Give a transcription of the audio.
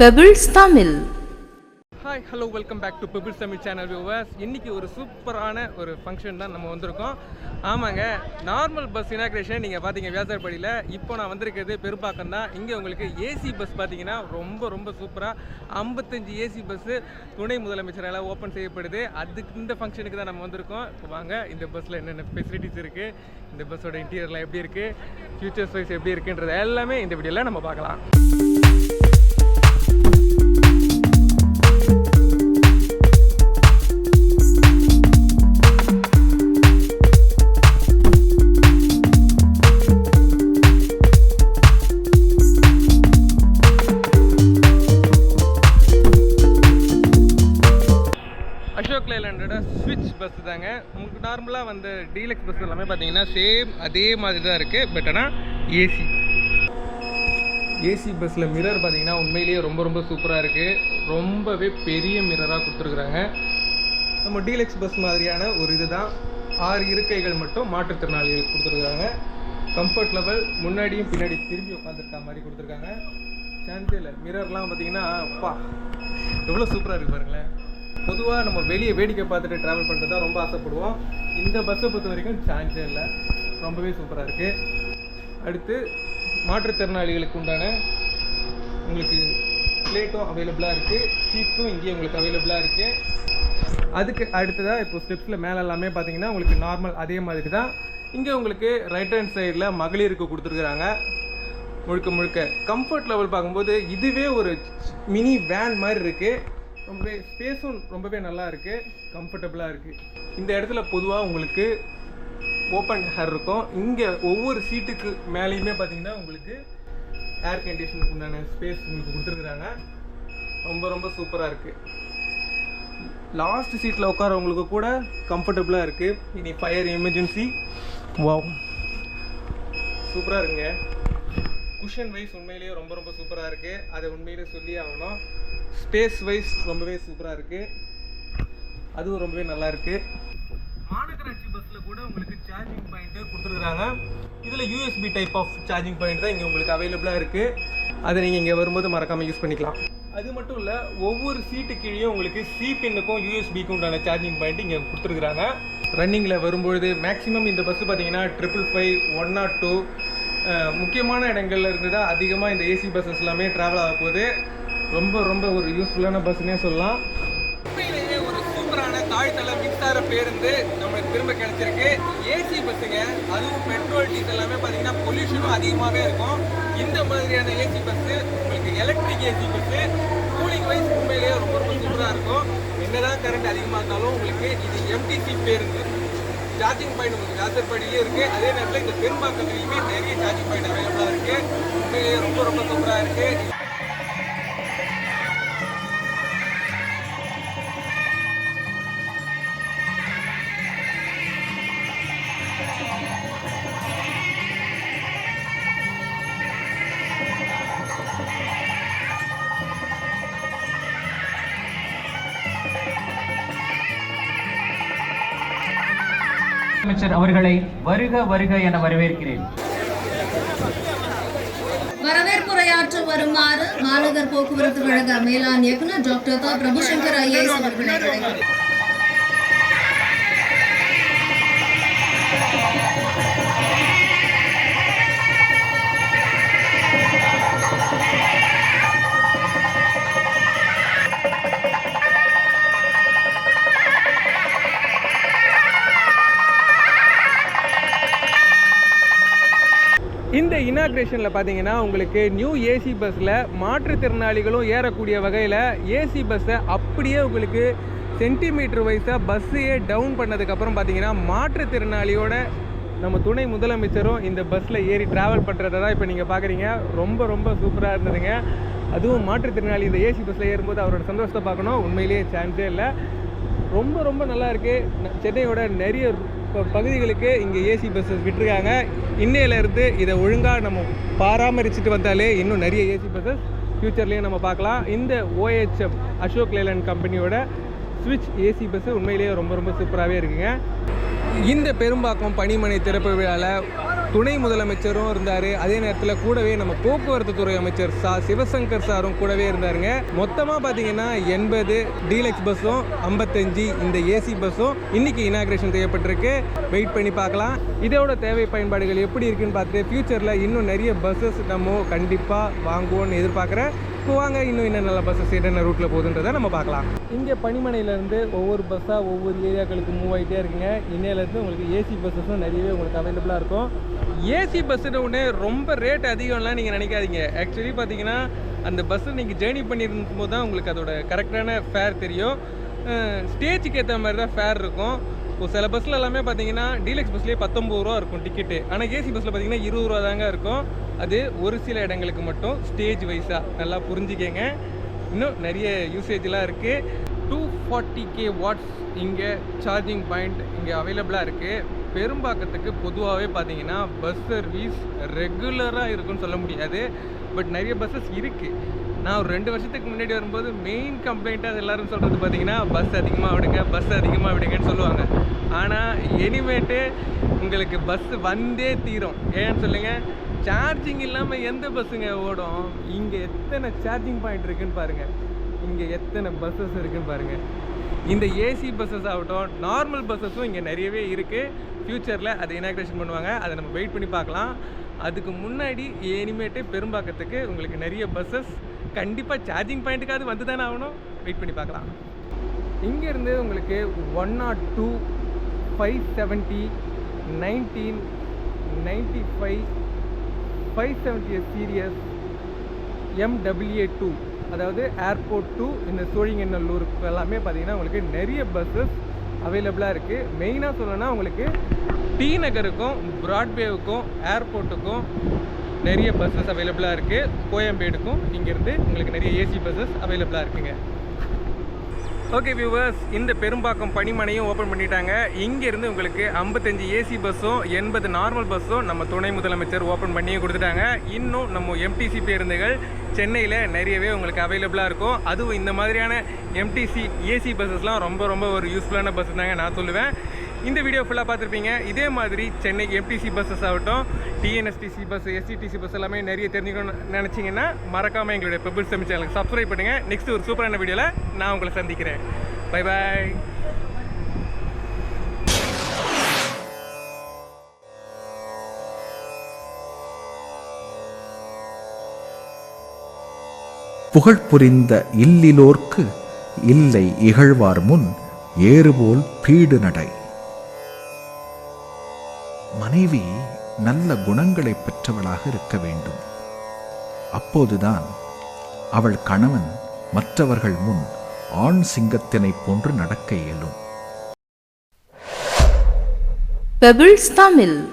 Pebbles Tamil hi hello welcome back to Pebble Tamil channel viewers இன்றைக்கி ஒரு சூப்பரான ஒரு ஃபங்க்ஷன் தான் நம்ம வந்திருக்கோம். ஆமாங்க நார்மல் பஸ் இனாக்ரேஷன் நீங்கள் பார்த்தீங்க வியாசார்படியில். இப்போ நான் வந்திருக்கிறது பெரும்பாக்கம் தான். இங்கே உங்களுக்கு ஏசி பஸ் பார்த்தீங்கன்னா ரொம்ப ரொம்ப சூப்பராக ஐம்பத்தஞ்சு ஏசி பஸ்ஸு துணை முதலமைச்சரால் ஓப்பன் செய்யப்படுது. அதுக்கு இந்த ஃபங்க்ஷனுக்கு தான் நம்ம வந்திருக்கோம். இப்போ வாங்க இந்த பஸ்ஸில் என்னென்ன ஃபெசிலிட்டிஸ் இருக்குது இந்த பஸ்ஸோட இன்டீரியர்லாம் எப்படி இருக்குது ஃபியூச்சர்ஸ் வைஸ் எப்படி இருக்குன்றது எல்லாமே இந்த வீடியோவில் நம்ம பார்க்கலாம். வந்து டீலக்ஸ் பஸ் எல்லாமே பார்த்தீங்கன்னா சேம் அதே மாதிரி தான் இருக்குது பட் ஆனால் ஏசி ஏசி பஸ்ஸில் மிரர் பார்த்தீங்கன்னா உண்மையிலேயே ரொம்ப ரொம்ப சூப்பராக இருக்குது ரொம்பவே பெரிய மிரராக கொடுத்துருக்குறாங்க. நம்ம டீலக்ஸ் பஸ் மாதிரியான ஒரு இதுதான். ஆறு இருக்கைகள் மட்டும் மாற்றுத்திறனாளிகளுக்கு கொடுத்துருக்குறாங்க. கம்ஃபர்ட் லெவல் முன்னாடியும் பின்னாடி திரும்பி உட்காந்துருக்க மாதிரி கொடுத்துருக்காங்க. சான்ஸே இல்லை மிரர்லாம் பார்த்தீங்கன்னா அப்பா எவ்வளோ சூப்பராக இருக்குது பாருங்களேன். பொதுவாக நம்ம வெளியே வேடிக்கை பார்த்துட்டு ட்ராவல் பண்ணுறது தான் ரொம்ப ஆசைப்படுவோம். இந்த பஸ்ஸை பொறுத்த வரைக்கும் சான்ஸே இல்லை. ரொம்பவே சூப்பராக இருக்குது அடுத்து மாற்றுத்திறனாளிகளுக்கு உண்டான உங்களுக்கு பிளேட்டும் அவைலபிளாக இருக்குது சீட்ஸும் இங்கேயே உங்களுக்கு அவைலபிளாக இருக்குது அதுக்கு அடுத்ததாக இப்போ ஸ்டெப்ஸில் மேலே எல்லாமே பார்த்தீங்கன்னா உங்களுக்கு நார்மல் அதே மாதிரி தான். இங்கே உங்களுக்கு ரைட் ஹேண்ட் சைடில் மகளிருக்கு கொடுத்துருக்குறாங்க. முழுக்க முழுக்க. கம்ஃபர்ட் லெவல் பார்க்கும்போது இதுவே ஒரு மினி வேன் மாதிரி இருக்குது ரொம்பவே ஸ்பேஸும் ரொம்பவே நல்லா இருக்குது கம்ஃபர்டபுளாக இருக்குது இந்த இடத்துல பொதுவாக உங்களுக்கு ஓப்பன் ஹேர் இருக்கும். இங்கே ஒவ்வொரு சீட்டுக்கு மேலேயுமே பார்த்தீங்கன்னா உங்களுக்கு ஏர் கண்டிஷனுக்கு உண்டான ஸ்பேஸ் உங்களுக்கு கொடுத்துருக்குறாங்க. ரொம்ப ரொம்ப சூப்பராக இருக்குது லாஸ்ட் சீட்டில் உட்காரவங்களுக்கு கூட கம்ஃபர்டபுளாக இருக்குது இனி ஃபயர் எமர்ஜென்சி வா சூப்பராக இருங்க குஷன் வைஸ் உண்மையிலேயே ரொம்ப ரொம்ப சூப்பராக இருக்குது அதை உண்மையிலே சொல்லி ஆகணும். ஸ்பேஸ் வைஸ் ரொம்பவே சூப்பராக இருக்குது அதுவும் ரொம்பவே நல்லா இருக்குது மாநகராட்சி பஸ்ஸில் கூட உங்களுக்கு சார்ஜிங் பாயிண்ட்டு கொடுத்துருக்குறாங்க. இதில் USB type of charging point தான் இங்கே உங்களுக்கு அவைலபிளாக இருக்குது அதை நீங்கள் இங்கே வரும்போது மறக்காமல் யூஸ் பண்ணிக்கலாம். அது மட்டும் இல்லை ஒவ்வொரு சீட்டு கீழேயும் உங்களுக்கு சி பின்னுக்கும் யூஎஸ்பிக்கும் உண்டான சார்ஜிங் பாயிண்ட் இங்கே கொடுத்துருக்குறாங்க. ரன்னிங்கில் வரும்பொழுது மேக்ஸிமம் இந்த பஸ்ஸு பார்த்தீங்கன்னா triple five one nought two முக்கியமான இடங்கள்ல இருந்து தான் அதிகமாக இந்த ஏசி பஸ்ஸஸ் எல்லாமே ட்ராவல் ஆக போகுது. ரொம்ப ரொம்ப ஒரு யூஸ்ஃபுல்லான பஸ்னே சொல்லலாம். உண்மையிலேயே ஒரு சூப்பரான தாழ்த்தள மின்சார பேருந்து நம்மளுக்கு திரும்ப கிடைச்சிருக்கு. ஏசி பஸ்ஸுங்க அதுவும் பெட்ரோல் டீசல் எல்லாமே பார்த்தீங்கன்னா பொல்யூஷனும் அதிகமாகவே இருக்கும். இந்த மாதிரியான ஏசி பஸ்ஸு உங்களுக்கு electric AC bus cooling wise உண்மையிலேயே ரொம்ப ரொம்ப சூப்பராக இருக்கும். என்னதான் கரண்ட் அதிகமாக இருந்தாலும் உங்களுக்கு இது எம்டிசி பேருந்து. சார்ஜிங் பாயிண்ட் உங்களுக்கு ராசர்படியிலே இருக்குது அதே நேரத்தில் இந்த பெரும்பாக்கத்துலையுமே நிறைய சார்ஜிங் பாயிண்ட் அவைலபிளாக இருக்குது உண்மையிலேயே ரொம்ப ரொம்ப சூப்பராக இருக்குது முதலமைச்சர் அவர்களை வருக வருக என வரவேற்கிறேன். வரவேற்புரையாற்ற வருமாறு மாநகர் போக்குவரத்து கழக மேலாண் இயக்குநர் டாக்டர் தா பிரபுசங்கர் ஐஏஎஸ் அவர்களை இந்த இனாக்ரேஷனில் பார்த்தீங்கன்னா உங்களுக்கு நியூ ஏசி பஸ்ஸில் மாற்றுத்திறனாளிகளும் ஏறக்கூடிய வகையில் ஏசி பஸ்ஸை அப்படியே உங்களுக்கு சென்டிமீட்டர் வைஸாக பஸ்ஸையே டவுன் பண்ணதுக்கப்புறம் பார்த்தீங்கன்னா மாற்றுத்திறனாளியோட நம்ம துணை முதலமைச்சரும் இந்த பஸ்ஸில் ஏறி ட்ராவல் பண்ணுறத தான் இப்போ நீங்கள் பார்க்குறீங்க ரொம்ப ரொம்ப சூப்பராக இருந்ததுங்க. அதுவும் மாற்றுத்திறனாளி இந்த ஏசி பஸ்ஸில் ஏறும்போது அவரோட சந்தோஷத்தை பார்க்கணும். உண்மையிலேயே சான்ஸே இல்லை. ரொம்ப ரொம்ப நல்லா இருக்குது சென்னையோட நிறைய பகுதிகளுக்கு இங்கே ஏசி பஸ்ஸஸ் விட்டுருக்காங்க. இன்னையிலேருந்து இதை ஒழுங்காக நம்ம பராமரிச்சுட்டு வந்தாலே இன்னும் நிறைய ஏசி பஸ்ஸஸ் ஃப்யூச்சர்லேயும் நம்ம பார்க்கலாம். இந்த ஓஹெச்எம் அசோக் லேலண்ட் கம்பெனியோட ஸ்விட்ச் ஏசி பஸ்ஸு உண்மையிலேயே ரொம்ப ரொம்ப சூப்பராகவே இருக்குங்க. இந்த பெரும்பாக்கம் பனிமனை திறப்பு விழாவில் துணை முதலமைச்சரும் இருந்தார். அதே நேரத்தில் கூடவே நம்ம போக்குவரத்து துறை அமைச்சர் சா சிவசங்கர் சாரும் கூடவே இருந்தாருங்க. மொத்தமாக பார்த்தீங்கன்னா எண்பது டீலக்ஸ் பஸ்ஸும் ஐம்பத்தஞ்சு இந்த ஏசி பஸ்ஸும் இன்னைக்கு இனாகிரேஷன் செய்யப்பட்டிருக்கு. வெயிட் பண்ணி பார்க்கலாம். இதோட தேவை பயன்பாடுகள் எப்படி இருக்குன்னு பார்த்துட்டு ஃபியூச்சரில் இன்னும் நிறைய பஸ்ஸஸ் நம்ம கண்டிப்பாக வாங்குவோம்னு எதிர்பார்க்குறேன் இப்போ வாங்க இன்னும் என்ன நல்ல பஸ்ஸஸ் என்னென்ன ரூட்டில் போகுதுன்றதை நம்ம பார்க்கலாம். இங்கே பனிமனையிலேருந்து ஒவ்வொரு பஸ்ஸாக ஒவ்வொரு ஏரியாக்களுக்கு மூவ் ஆகிட்டே இருக்குங்க. இன்னையிலேருந்து உங்களுக்கு ஏசி பஸ்ஸஸும் நிறையவே உங்களுக்கு அவைலபிளாக இருக்கும். ஏசி பஸ்ஸுன்னு உடனே ரொம்ப ரேட் அதிகம்லாம் நீங்கள் நினைக்காதீங்க. ஆக்சுவலி பார்த்தீங்கன்னா அந்த பஸ்ஸை நீங்கள் ஜேர்னி பண்ணியிருக்கும் போது தான் உங்களுக்கு அதோட கரெக்டான ஃபேர் தெரியும். ஸ்டேஜுக்கு ஏற்ற மாதிரி தான் ஃபேர் இருக்கும். இப்போ சில பஸ்ஸில் எல்லாமே பார்த்தீங்கன்னா டீலக்ஸ் பஸ்லேயே பத்தொம்பது ரூபா இருக்கும் டிக்கெட்டு ஆனால் ஏசி பஸ்ஸில் பார்த்தீங்கன்னா இருபது ரூபா தாங்க இருக்கும். அது ஒரு சில இடங்களுக்கு மட்டும் ஸ்டேஜ் வைஸாக நல்லா புரிஞ்சுக்கங்க. இன்னும் நிறைய யூசேஜ்லாம் இருக்குது டூ ஃபார்ட்டி கே வாட்ஸ் இங்கே சார்ஜிங் பாயிண்ட் இங்கே அவைலபிளாக இருக்குது பெரும்பாக்கத்துக்கு பொதுவாகவே பார்த்தீங்கன்னா பஸ் சர்வீஸ் ரெகுலராக இருக்குன்னு சொல்ல முடியாது. பட் நிறைய பஸ்ஸஸ் இருக்குது நான் ஒரு ரெண்டு வருஷத்துக்கு முன்னாடி வரும்போது மெயின் கம்ப்ளைண்ட்டாக எல்லோரும் சொல்கிறது பார்த்தீங்கன்னா பஸ் அதிகமாக விடுங்க பஸ் அதிகமாக விடுங்கன்னு சொல்லுவாங்க. ஆனால் இனிமேட்டு உங்களுக்கு பஸ் வந்தே தீரும். ஏன்னு சொல்லுங்கள் சார்ஜிங் இல்லாமல் எந்த பஸ்ஸுங்க ஓடும்? இங்கே எத்தனை சார்ஜிங் பாயிண்ட் இருக்குன்னு பாருங்கள் இங்கே எத்தனை பஸ்ஸஸ் இருக்குன்னு பாருங்கள் இந்த ஏசி பஸ்ஸஸ் ஆகட்டும் நார்மல் பஸ்ஸஸும் இங்கே நிறையவே இருக்குது ஃப்யூச்சரில் அதை இனாக்ரேஷன் பண்ணுவாங்க. அதை நம்ம வெயிட் பண்ணி பார்க்கலாம். அதுக்கு முன்னாடி இனிமேட்டு பெரும்பாக்கத்துக்கு உங்களுக்கு நிறைய பஸ்ஸஸ் கண்டிப்பாக சார்ஜிங் பாயிண்ட்டுக்காவது வந்து தானே ஆகணும்? வெயிட் பண்ணி பார்க்கலாம். இங்கேருந்து உங்களுக்கு one nought two five seventy nineteen ninety five five seventy series MWA to அதாவது ஏர்போர்ட் டூ இந்த சோழிங்கநல்லூருக்கு எல்லாமே பார்த்தீங்கன்னா உங்களுக்கு நிறைய பஸ்ஸஸ் அவைலபிளாக இருக்குது மெயினாக சொல்லணும்னா உங்களுக்கு டி நகருக்கும் ப்ராட்வேவுக்கும் ஏர்போர்ட்டுக்கும் நிறைய பஸ்ஸஸ் அவைலபிளாக இருக்குது கோயம்பேடுக்கும் இங்கேருந்து உங்களுக்கு நிறைய ஏசி பஸ்ஸஸ் அவைலபிளாக இருக்குங்க. ஓகே வியூவர்ஸ் இந்த பெரும்பாக்கம் பணிமனையும் ஓப்பன் பண்ணிட்டாங்க. இங்கேருந்து உங்களுக்கு ஐம்பத்தஞ்சு ஏசி பஸ்ஸும் எண்பது நார்மல் பஸ்ஸும் நம்ம துணை முதலமைச்சர் ஓப்பன் பண்ணியே கொடுத்துட்டாங்க. இன்னும் நம்ம எம்டிசி பேருந்துகள் சென்னையில் நிறையவே உங்களுக்கு அவைலபிளாக இருக்கும். அதுவும் இந்த மாதிரியான எம்டிசி ஏசி பஸ்ஸஸ்லாம் ரொம்ப ரொம்ப ஒரு யூஸ்ஃபுல்லான பஸ் தாங்க நான் சொல்லுவேன். இந்த வீடியோ ஃபுல்லாக பார்த்துருப்பீங்க. இதே மாதிரி சென்னை எம்டிசி பஸ்ஸஸ் ஆகட்டும் டிஎன்எஸ்டிசி பஸ் எஸ்டிடிசி பஸ் எல்லாமே நிறைய தெரிஞ்சுக்கணும்னு நினச்சிங்கன்னா மறக்காமல் எங்களுடைய பெபிள் செமி சேனலுக்கு சப்ஸ்கிரைப் பண்ணுங்கள் நெக்ஸ்ட் ஒரு சூப்பரான வீடியோவில் நான் உங்களை சந்திக்கிறேன். பை பாய் புகழ் புரிந்த இல்லிலோர்க்கு இல்லை இகழ்வார் முன் ஏறுபோல் பீடு நடை. மனைவி நல்ல குணங்களை பெற்றவளாக இருக்க வேண்டும். அப்போதுதான் அவள் கணவன் மற்றவர்கள் முன் ஆண் சிங்கத்தினை போன்று நடக்க இயலும். பெபிள்ஸ் தமிழ்